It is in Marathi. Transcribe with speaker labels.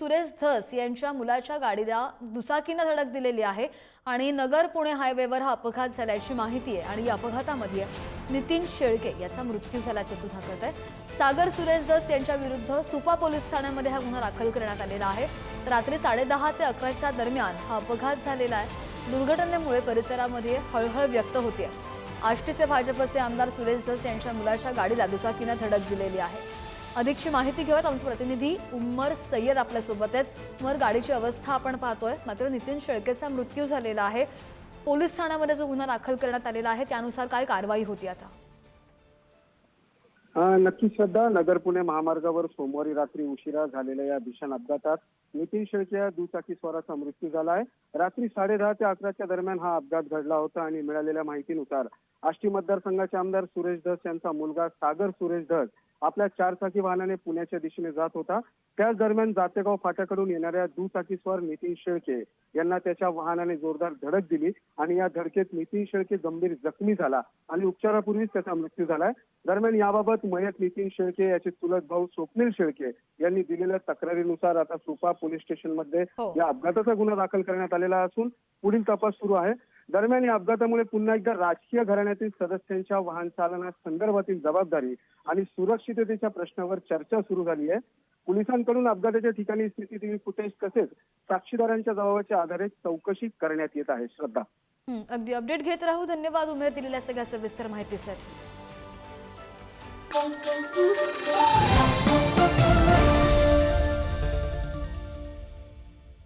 Speaker 1: सुरेश धस यांच्या मुलाच्या गाडीला दुचाकीनं धडक दिलेली आहे आणि नगर पुणे हायवेवर हा अपघात झाल्याची माहिती आहे आणि या अपघातामध्ये नितीन शेळके याचा मृत्यू झाल्याचं सुद्धा कळत आहे सागर सुरेश धस यांच्या विरुद्ध सुपा पोलीस ठाण्यामध्ये हा गुन्हा दाखल करण्यात आलेला आहे. रात्री साडेदहा ते अकराच्या दरम्यान हा अपघात झालेला आहे. दुर्घटनेमुळे परिसरामध्ये हळहळ व्यक्त होते. आष्टीचे भाजपचे आमदार सुरेश धस यांच्या मुलाच्या गाडीला दुचाकीनं धडक दिलेली आहे. अधिकची माहिती घेऊयात. आमचे प्रतिनिधी उम्मर सय्यद आपल्यासोबत आहेत. उमर गाडीची अवस्था आपण पाहतोय. मात्र नितीन शेळकेचा मृत्यू झालेला आहे. पोलीस ठाण्यामध्ये जो गुन्हा दाखल करण्यात आलेला आहे त्यानुसार काय कारवाई होती आता?
Speaker 2: नक्की श्रद्धा नगर पुणे महामार्गावर सोमवारी रात्री उशिरा झालेल्या या भीषण अपघातात नितीन शेळके या दुचाकी स्वाराचा मृत्यू झाला आहे. रात्री साडेदहा ते अकराच्या दरम्यान हा अपघात घडला होता आणि मिळालेल्या माहितीनुसार आष्टी मतदारसंघाचे आमदार सुरेश धस यांचा मुलगा सागर सुरेश धस आपल्या चारचाकी वाहनाने पुण्याच्या दिशेने जात होता. त्याच दरम्यान जातेगाव फाट्याकडून येणाऱ्या दुचाकीस्वार नितीन शेळके यांना त्याच्या वाहनाने जोरदार धडक दिली आणि या धडकेत नितीन शेळके गंभीर जखमी झाला आणि उपचारापूर्वीच त्याचा मृत्यू झालाय. दरम्यान याबाबत मयत नितीन शेळके याचे चुलत भाऊ स्वप्नील शेळके यांनी दिलेल्या तक्रारीनुसार आता सुपा पोलीस स्टेशनमध्ये
Speaker 1: हो.
Speaker 2: या अपघाताचा गुन्हा दाखल करण्यात आलेला असून पुढील तपास सुरू आहे. दरम्यान या अपघातामुळे पुन्हा एकदा राजकीय घराण्यातील सदस्यांच्या वाहन चालना संदर्भातील जबाबदारी आणि सुरक्षिततेच्या प्रश्नावर चर्चा सुरू झाली आहे. पोलिसांकडून अपघाताच्या ठिकाणी सीसीटीव्ही फुटेज तसेच साक्षीदारांच्या जबाबाच्या आधारे चौकशी करण्यात येत आहे. श्रद्धा.
Speaker 1: अगदी अपडेट घेत राहू. धन्यवाद उमेद दिलेल्या सगळ्या सविस्तर माहितीसाठी.